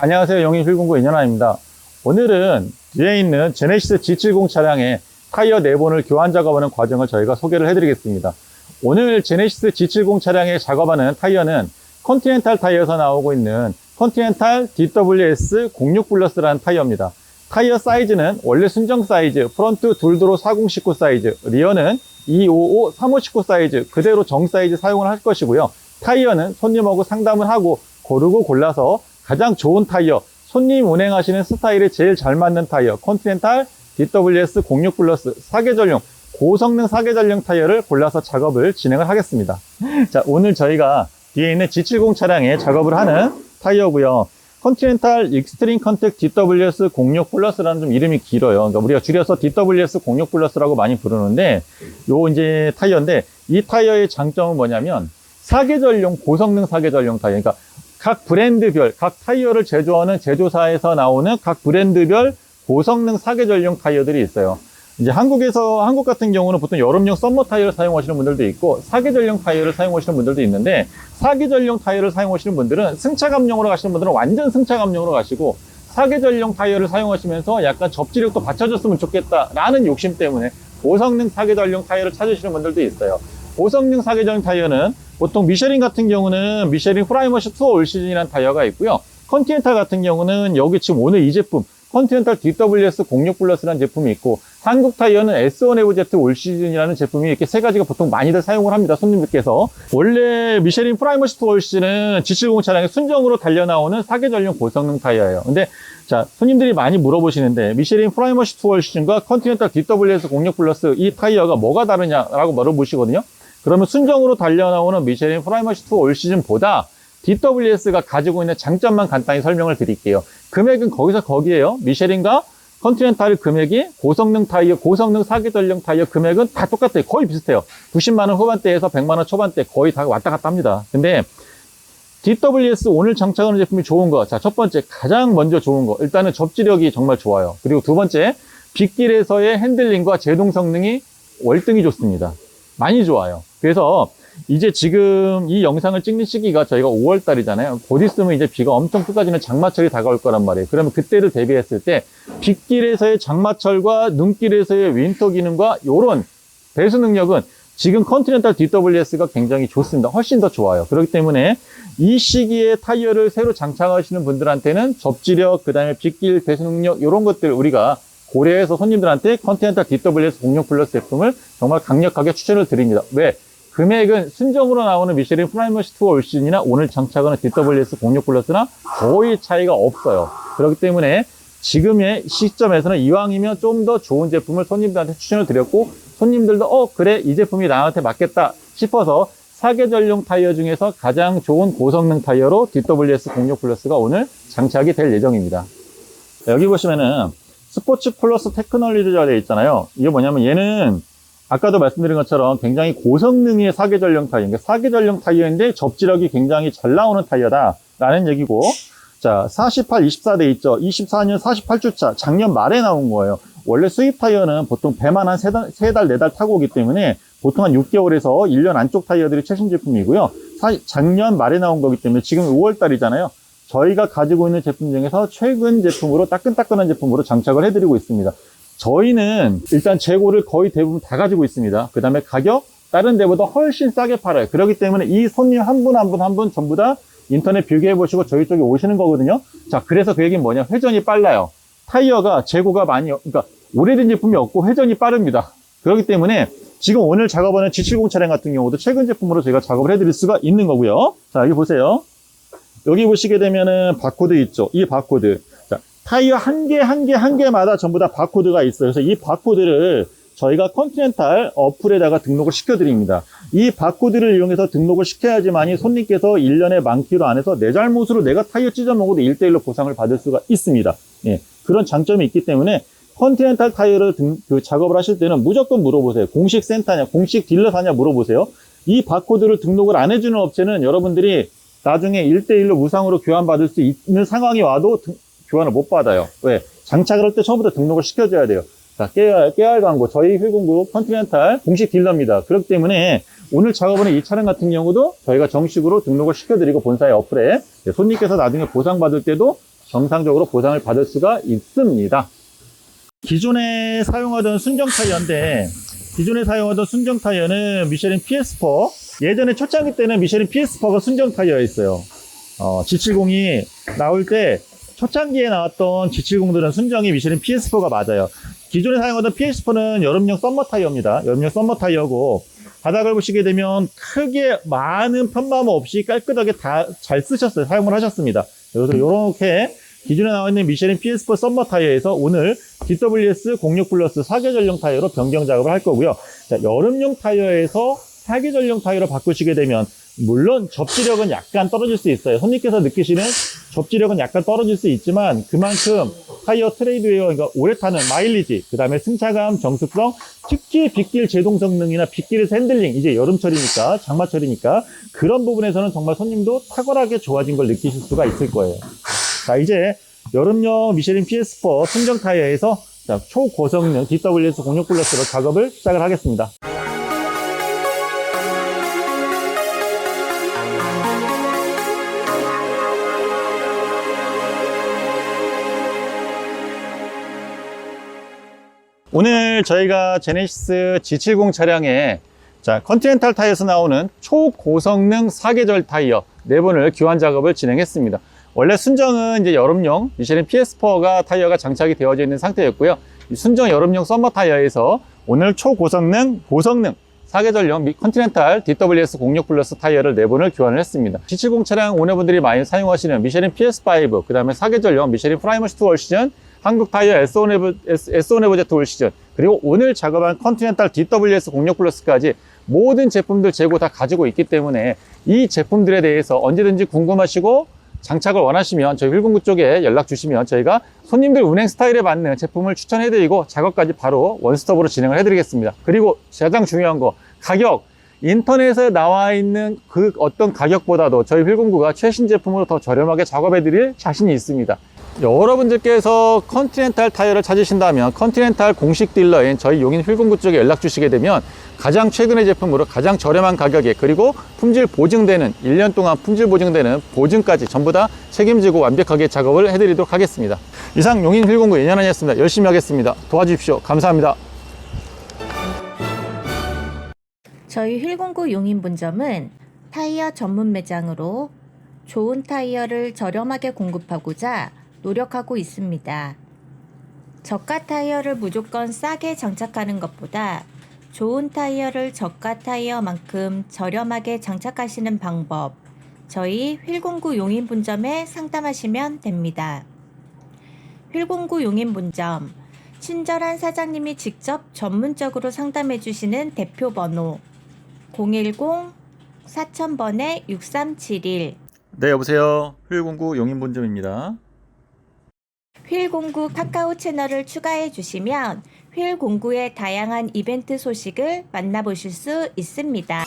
안녕하세요. 영인 휠공구 인현아입니다. 오늘은 뒤에 있는 제네시스 G70 차량의 타이어 네번을 교환 작업하는 과정을 저희가 소개를 해드리겠습니다. 오늘 제네시스 G70 차량에 작업하는 타이어는 컨티넨탈 타이어에서 나오고 있는 컨티넨탈 DWS 06 플러스라는 타이어입니다. 타이어 사이즈는 원래 순정 사이즈, 프론트 둘도로 4019 사이즈, 리어는 255 3519 사이즈 그대로 정 사이즈 사용을 할 것이고요. 타이어는 손님하고 상담을 하고 고르고 골라서 가장 좋은 타이어, 손님 운행하시는 스타일에 제일 잘 맞는 타이어, 컨티넨탈 DWS 06 플러스 사계절용 고성능 사계절용 타이어를 골라서 작업을 진행을 하겠습니다. 자, 오늘 저희가 뒤에 있는 G70 차량에 작업을 하는 타이어고요. 컨티넨탈 익스트림 컨택 DWS 06 플러스라는 좀 이름이 길어요. 그러니까 우리가 줄여서 DWS 06 플러스라고 많이 부르는데 요 이제 타이어인데 이 타이어의 장점은 뭐냐면 사계절용 고성능 사계절용 타이어. 그러니까 각 브랜드별, 각 타이어를 제조하는 제조사에서 나오는 각 브랜드별 고성능 사계절용 타이어들이 있어요. 이제 한국에서, 한국 같은 경우는 보통 여름용 썸머 타이어를 사용하시는 분들도 있고, 사계절용 타이어를 사용하시는 분들도 있는데, 사계절용 타이어를 사용하시는 분들은 승차감용으로 가시는 분들은 완전 승차감용으로 가시고, 사계절용 타이어를 사용하시면서 약간 접지력도 받쳐줬으면 좋겠다라는 욕심 때문에 고성능 사계절용 타이어를 찾으시는 분들도 있어요. 고성능 사계절용 타이어는 보통 미쉐린 같은 경우는 미쉐린 프라이머시 투어 올 시즌이라는 타이어가 있고요. 컨티넨탈 같은 경우는 여기 지금 오늘 이 제품 컨티넨탈 DWS 06 플러스라는 제품이 있고 한국 타이어는 S1FZ 올 시즌이라는 제품이 이렇게 세 가지가 보통 많이들 사용을 합니다. 손님들께서 원래 미쉐린 프라이머시 투어 올 시즌은 G70 차량에 순정으로 달려 나오는 사계전용 고성능 타이어예요. 근데 자 손님들이 많이 물어보시는데 미쉐린 프라이머시 투어 올 시즌과 컨티넨탈 DWS 06 플러스 이 타이어가 뭐가 다르냐라고 물어보시거든요. 그러면 순정으로 달려 나오는 미쉐린 프라이머시 투어 올 시즌보다 DWS가 가지고 있는 장점만 간단히 설명을 드릴게요. 금액은 거기서 거기에요. 미쉐린과 컨티넨탈 금액이 고성능 타이어, 고성능 사계전용 타이어 금액은 다 똑같아요. 거의 비슷해요. 90만 원 후반대에서 100만 원 초반대 거의 다 왔다 갔다 합니다. 근데 DWS 오늘 장착하는 제품이 좋은 거. 자, 첫 번째, 가장 먼저 좋은 거. 일단은 접지력이 정말 좋아요. 그리고 두 번째, 빗길에서의 핸들링과 제동 성능이 월등히 좋습니다. 많이 좋아요. 그래서 이제 지금 이 영상을 찍는 시기가 저희가 5월 달이잖아요. 곧 있으면 이제 비가 엄청 쏟아지는 장마철이 다가올 거란 말이에요. 그러면 그때를 대비했을 때 빗길에서의 장마철과 눈길에서의 윈터 기능과 이런 배수 능력은 지금 컨티넨탈 DWS가 굉장히 좋습니다. 훨씬 더 좋아요. 그렇기 때문에 이 시기에 타이어를 새로 장착하시는 분들한테는 접지력, 그 다음에 빗길 배수 능력 이런 것들 우리가 고려해서 손님들한테 컨티넨탈 DWS 06 플러스 제품을 정말 강력하게 추천을 드립니다. 왜? 금액은 순정으로 나오는 미쉐린 프라이머시 투어 올 시즌이나 오늘 장착하는 DWS 06 플러스나 거의 차이가 없어요. 그렇기 때문에 지금의 시점에서는 이왕이면 좀 더 좋은 제품을 손님들한테 추천을 드렸고 손님들도 어 그래 이 제품이 나한테 맞겠다 싶어서 사계절용 타이어 중에서 가장 좋은 고성능 타이어로 DWS 06 플러스가 오늘 장착이 될 예정입니다. 여기 보시면은 스포츠 플러스 테크놀리지가 되어 있잖아요. 이게 뭐냐면 얘는 아까도 말씀드린 것처럼 굉장히 고성능의 사계전용 타이어, 그러니까 사계전용 타이어인데 접지력이 굉장히 잘 나오는 타이어다라는 얘기고, 자, 48, 24돼 있죠. 24년 48주차, 작년 말에 나온 거예요. 원래 수입 타이어는 보통 배만 한 3달, 3달 4달 타고 오기 때문에 보통 한 6개월에서 1년 안쪽 타이어들이 최신 제품이고요. 사- 작년 말에 나온 거기 때문에 지금 5월 달이잖아요. 저희가 가지고 있는 제품 중에서 최근 제품으로 따끈따끈한 제품으로 장착을 해드리고 있습니다. 저희는 일단 재고를 거의 대부분 다 가지고 있습니다. 그 다음에 가격 다른 데보다 훨씬 싸게 팔아요. 그렇기 때문에 이 손님 한 분 한 분 한 분 전부 다 인터넷 비교해 보시고 저희 쪽에 오시는 거거든요. 자, 그래서 그 얘기는 뭐냐? 회전이 빨라요. 타이어가 재고가 많이, 그러니까 오래된 제품이 없고 회전이 빠릅니다. 그렇기 때문에 지금 오늘 작업하는 G70 차량 같은 경우도 최근 제품으로 저희가 작업을 해드릴 수가 있는 거고요. 자, 여기 보세요. 여기 보시게 되면은 바코드 있죠. 이 바코드. 자, 타이어 한 개, 한 개, 한 개마다 전부 다 바코드가 있어요. 그래서 이 바코드를 저희가 컨티넨탈 어플에다가 등록을 시켜드립니다. 이 바코드를 이용해서 등록을 시켜야지만이 손님께서 1년에 만 킬로 안에서 내 잘못으로 내가 타이어 찢어먹어도 1대1로 보상을 받을 수가 있습니다. 예, 그런 장점이 있기 때문에 컨티넨탈 타이어를 등, 그 작업을 하실 때는 무조건 물어보세요. 공식 센터냐, 공식 딜러 사냐 물어보세요. 이 바코드를 등록을 안 해주는 업체는 여러분들이 나중에 1대1로 무상으로 교환받을 수 있는 상황이 와도 등- 교환을 못 받아요. 왜? 장착을 할 때 처음부터 등록을 시켜줘야 돼요. 자, 깨알, 깨알 광고. 저희 휠공구 컨티넨탈 공식 딜러입니다. 그렇기 때문에 오늘 작업하는 이 차량 같은 경우도 저희가 정식으로 등록을 시켜드리고 본사의 어플에 네, 손님께서 나중에 보상받을 때도 정상적으로 보상을 받을 수가 있습니다. 기존에 사용하던 순정 타이어인데 기존에 사용하던 순정 타이어는 미쉐린 PS4 예전에 초창기 때는 미쉐린 PS4가 순정 타이어였어요. 어, G70이 나올 때 초창기에 나왔던 G70들은 순정이 미쉐린 PS4가 맞아요. 기존에 사용하던 PS4는 여름용 썸머 타이어입니다. 여름용 썸머 타이어고 바닥을 보시게 되면 크게 많은 편마모 없이 깔끔하게 다 잘 쓰셨어요. 사용을 하셨습니다. 그래서 이렇게 기존에 나와 있는 미쉐린 PS4 썸머 타이어에서 오늘 DWS 06 플러스 4개 전용 타이어로 변경 작업을 할 거고요. 자, 여름용 타이어에서 4개 전용 타이어로 바꾸시게 되면 물론 접지력은 약간 떨어질 수 있어요. 손님께서 느끼시는 접지력은 약간 떨어질 수 있지만 그만큼 타이어 트레이드웨어, 그러니까 오래 타는 마일리지, 그 다음에 승차감, 정숙성, 특히 빗길 제동 성능이나 빗길에서 핸들링, 이제 여름철이니까, 장마철이니까 그런 부분에서는 정말 손님도 탁월하게 좋아진 걸 느끼실 수가 있을 거예요. 자, 이제 여름용 미쉐린 PS4 순정 타이어에서 자, 초고성능 DWS 06 플러스로 작업을 시작을 하겠습니다. 오늘 저희가 제네시스 G70 차량에 자, 컨티넨탈 타이어에서 나오는 초고성능 사계절 타이어 네 번을 교환 작업을 진행했습니다. 원래 순정은 이제 여름용 미쉐린 PS4가 타이어가 장착이 되어져 있는 상태였고요. 이 순정 여름용 썸머 타이어에서 오늘 초고성능, 고성능 사계절용 미- 컨티넨탈 DWS 06 플러스 타이어를 네 번을 교환을 했습니다. G70 차량 오너분들이 많이 사용하시는 미쉐린 PS5, 그 다음에 사계절용 미쉐린 프라이머스 2월 시즌, 한국 타이어 S1에브 올 시즌, 그리고 오늘 작업한 컨티넨탈 DWS 06 플러스까지 모든 제품들 재고 다 가지고 있기 때문에 이 제품들에 대해서 언제든지 궁금하시고 장착을 원하시면 저희 휠공구 쪽에 연락 주시면 저희가 손님들 운행 스타일에 맞는 제품을 추천해드리고 작업까지 바로 원스톱으로 진행을 해드리겠습니다. 그리고 가장 중요한 거 가격 인터넷에 나와 있는 그 어떤 가격보다도 저희 휠공구가 최신 제품으로 더 저렴하게 작업해드릴 자신이 있습니다. 여러분들께서 컨티넨탈 타이어를 찾으신다면 컨티넨탈 공식 딜러인 저희 용인 휠공구 쪽에 연락 주시게 되면 가장 최근의 제품으로 가장 저렴한 가격에 그리고 품질 보증되는 1년 동안 품질 보증되는 보증까지 전부 다 책임지고 완벽하게 작업을 해드리도록 하겠습니다. 이상 용인 휠공구 연연한이었습니다. 열심히 하겠습니다. 도와주십시오. 감사합니다. 저희 휠공구 용인 본점은 타이어 전문 매장으로 좋은 타이어를 저렴하게 공급하고자 노력하고 있습니다. 저가 타이어를 무조건 싸게 장착하는 것보다 좋은 타이어를 저가 타이어만큼 저렴하게 장착하시는 방법 저희 휠공구 용인 본점에 상담하시면 됩니다. 휠공구 용인 본점 친절한 사장님이 직접 전문적으로 상담해 주시는 대표 번호 010-4000번에 6371 네, 여보세요. 휠공구 용인 본점입니다. 휠 공구 카카오 채널을 추가해 주시면 휠 공구의 다양한 이벤트 소식을 만나보실 수 있습니다.